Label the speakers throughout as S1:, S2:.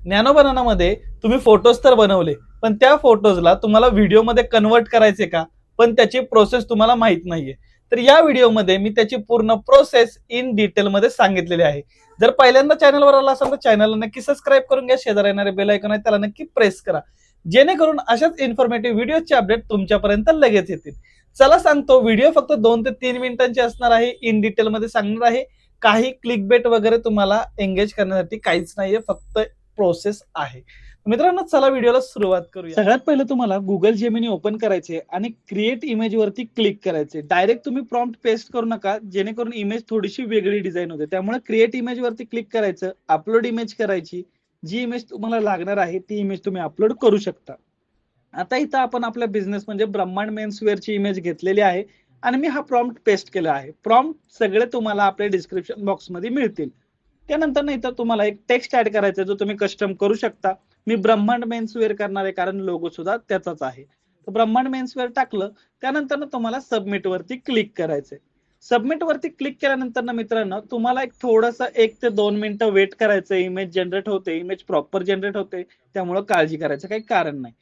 S1: Nano बनानामध्ये तुम्ही photos तर बनवले पण त्या फोटोजला तुम्हाला व्हिडिओमध्ये कन्वर्ट करायचे का? पण त्याची प्रोसेस तुम्हाला माहीत नाहीये. तर या व्हिडिओमध्ये मी त्याची पूर्ण प्रोसेस इन डिटेलमध्ये सांगितलेली आहे. जर पहिल्यांदा चॅनलवर आला असाल तर चॅनलला नक्की सबस्क्राईब करून घ्या. शेजारी येणारे बेल ऐकून आहे त्याला नक्की प्रेस करा. जेणेकरून अशाच इन्फॉर्मेटिव्ह व्हिडिओचे अपडेट तुमच्यापर्यंत लगेच येतील. चला सांगतो व्हिडिओ फक्त दोन ते तीन मिनिटांचे असणार आहे. इन डिटेलमध्ये सांगणार आहे. काही क्लिक बेट वगैरे तुम्हाला एंगेज करण्यासाठी काहीच नाहीये. फक्त प्रोसेस आहे. मित्रांनो चला व्हिडिओला सुरुवात करूया. सगळ्यात पहिलं तुम्हाला गुगल जेमिनी ओपन करायचे आणि क्रिएट इमेज वरती क्लिक करायचे. डायरेक्ट तुम्ही प्रॉम्प्ट पेस्ट करू नका जेणेकरून इमेज थोडीशी वेगळी डिझाईन होते. त्यामुळे क्रिएट इमेज वरती क्लिक करायचं अपलोड इमेज करायची. जी इमेज तुम्हाला लागणार आहे ती इमेज तुम्ही अपलोड करू शकता. आता इथं आपण आपल्या बिझनेस म्हणजे ब्रह्मांड मेन्सवेअरची इमेज घेतलेली आहे आणि मी हा प्रॉम्प्ट पेस्ट केला आहे. प्रॉम्प्ट सगळे तुम्हाला आपल्या डिस्क्रिप्शन बॉक्समध्ये मिळतील. त्यानंतर नाही तर तुम्हाला एक टेक्स्ट ऍड करायचा जो तुम्ही कस्टम करू शकता. मी ब्रह्मांड मेन्सवेअर करणार आहे कारण लोगो सुद्धा त्याचाच आहे. तर ब्रह्मांड मेन्सवेअर टाकलं त्यानंतर ना तुम्हाला सबमिट वरती क्लिक करायचंय. सबमिट वरती क्लिक केल्यानंतर ना मित्रांनो तुम्हाला एक थोडस एक ते दोन मिनिटं वेट करायचं इमेज जनरेट होते इमेज प्रॉपर जनरेट होते. त्यामुळे काळजी करायचं काही कारण नाही.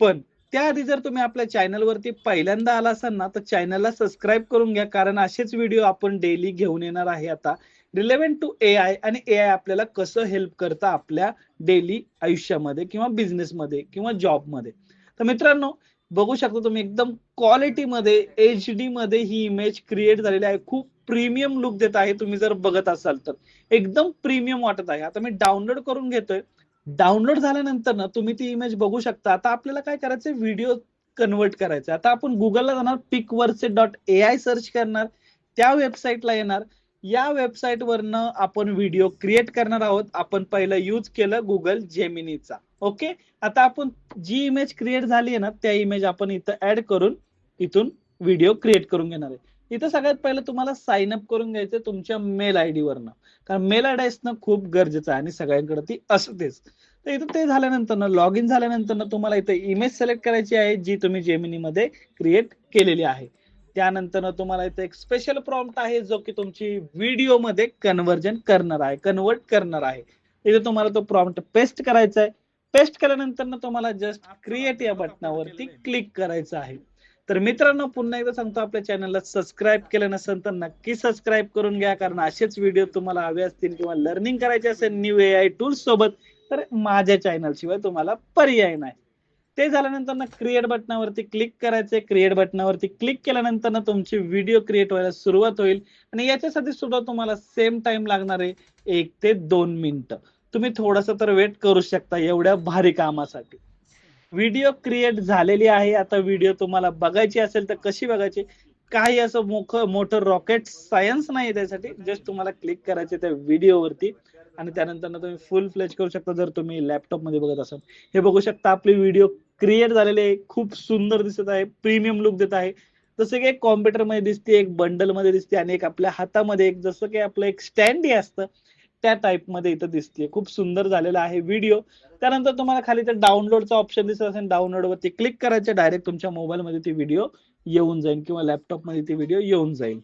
S1: पण त्याआधी जर तुम्ही आपल्या चॅनलवरती पहिल्यांदा आला असाल ना तर चॅनलला सबस्क्राईब करून घ्या. कारण असेच व्हिडिओ आपण डेली घेऊन येणार आहे आता. रिलेव्हंट टू ए आय आणि ए आय आपल्याला कसं हेल्प करतं आपल्या डेली आयुष्यामध्ये किंवा बिझनेसमध्ये किंवा जॉबमध्ये तर मित्रांनो बघू शकता तुम्ही एकदम क्वालिटीमध्ये एच डी मध्ये ही इमेज क्रिएट झालेली आहे. खूप प्रीमियम लुक देत आहे तुम्ही जर बघत असाल तर. एकदम प्रीमियम वाटत आहे. आता मी डाउनलोड करून घेतोय. डाउनलोड झाल्यानंतर ना तुम्ही ती इमेज बघू शकता. आता आपल्याला काय करायचं व्हिडिओ कन्वर्ट करायचं आता आपण गुगलला जाणार पिक वरचे डॉट ए आय सर्च करणार. त्या वेबसाईटला येणार. या वेबसाईट वरनं आपण व्हिडिओ क्रिएट करणार आहोत. आपण पहिलं यूज केलं गुगल जेमिनीचा ओके आता आपण जी इमेज क्रिएट झाली आहे ना त्या इमेज आपण इथं ऍड करून इथून व्हिडिओ क्रिएट करून घेणार आहे. इथं सगळ्यात पहिलं तुम्हाला साइन अप करून घ्यायचं तुमच्या मेल आय डी वरनं. कारण मेल आय डी असणं खूप गरजेचं आहे आणि सगळ्यांकडे ती असतेच तर इथं ते झाल्यानंतर ना लॉग इन झाल्यानंतर ना तुम्हाला इथं इमेज सिलेक्ट करायची आहे जी तुम्ही जेमिनीमध्ये क्रिएट केलेली आहे. त्यानंतर ना तुम्हाला इथे एक स्पेशल प्रॉम्प्ट आहे जो की तुमची व्हिडिओमध्ये कन्व्हर्जन करणार आहे कन्वर्ट करणार आहे. इथे तुम्हाला तो प्रॉम्प्ट पेस्ट करायचा आहे. पेस्ट केल्यानंतर ना तुम्हाला जस्ट क्रिएट या बटनावरती क्लिक करायचं आहे. तर मित्रांनो पुन्हा एकदा सांगतो आपल्या चॅनलला सबस्क्राईब केलं नसेल तर नक्की सबस्क्राईब करून घ्या कारण असेच व्हिडिओ तुम्हाला हवे असतील किंवा लर्निंग करायचे असेल न्यू ए आय टूल्स सोबत तर माझ्या चॅनल शिवाय तुम्हाला पर्याय नाही. ते झाल्यानंतर ना क्रिएट बटनावरती क्लिक करायचे क्रिएट बटनावरती क्लिक केल्यानंतर ना तुमची व्हिडिओ क्रिएट व्हायला सुरुवात होईल. आणि याच्यासाठी सुद्धा तुम्हाला सेम टाइम लागणार आहे एक ते दोन मिनिटं तुम्ही थोडस तर वेट करू शकता एवढ्या भारी कामासाठी. व्हिडिओ क्रिएट झालेली आहे. आता व्हिडिओ तुम्हाला बघायची असेल तर कशी बघायची? काही असं मोठ मोठं रॉकेट सायन्स नाही त्यासाठी. जस्ट तुम्हाला क्लिक करायचे त्या व्हिडिओवरती आणि त्यानंतर तुम्ही फुल फ्लेज करू शकता जर तुम्ही लॅपटॉपमध्ये बघत असाल. हे बघू शकता आपली व्हिडिओ क्रिएट झालेले आहे. खूप सुंदर दिसत आहे. प्रीमियम लुक देत आहे. जसं की एक कॉम्प्युटरमध्ये दिसते एक बंडलमध्ये दिसते आणि एक आपल्या हातामध्ये एक जसं की आपलं एक स्टँड असतं. त्या टाइपमध्ये इथं दिसते खूप सुंदर झालेला आहे व्हिडिओ त्यानंतर तुम्हाला खाली तर डाउनलोडचा ऑप्शन दिसत असेल डाउनलोडवरती क्लिक करायचे डायरेक्ट तुमच्या मोबाईल मध्ये ती व्हिडिओ येऊन जाईल किंवा लॅपटॉपमध्ये ती व्हिडिओ येऊन जाईल.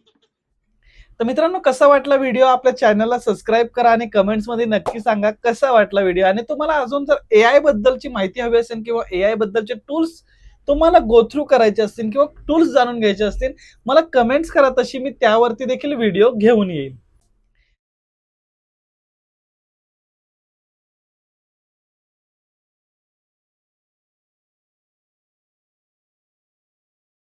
S1: तर मित्रांनो कसा वाटला व्हिडिओ आपल्या चॅनलला सबस्क्राईब करा आणि कमेंट्समध्ये नक्की सांगा कसा वाटला व्हिडिओ आणि तुम्हाला अजून जर ए आय बद्दलची माहिती हवी असेल किंवा ए आय बद्दलचे टूल्स तुम्हाला गोथ्रू करायचे असतील किंवा टूल्स जाणून घ्यायचे असतील मला कमेंट्स करा तशी मी त्यावरती देखील व्हिडिओ घेऊन येईल.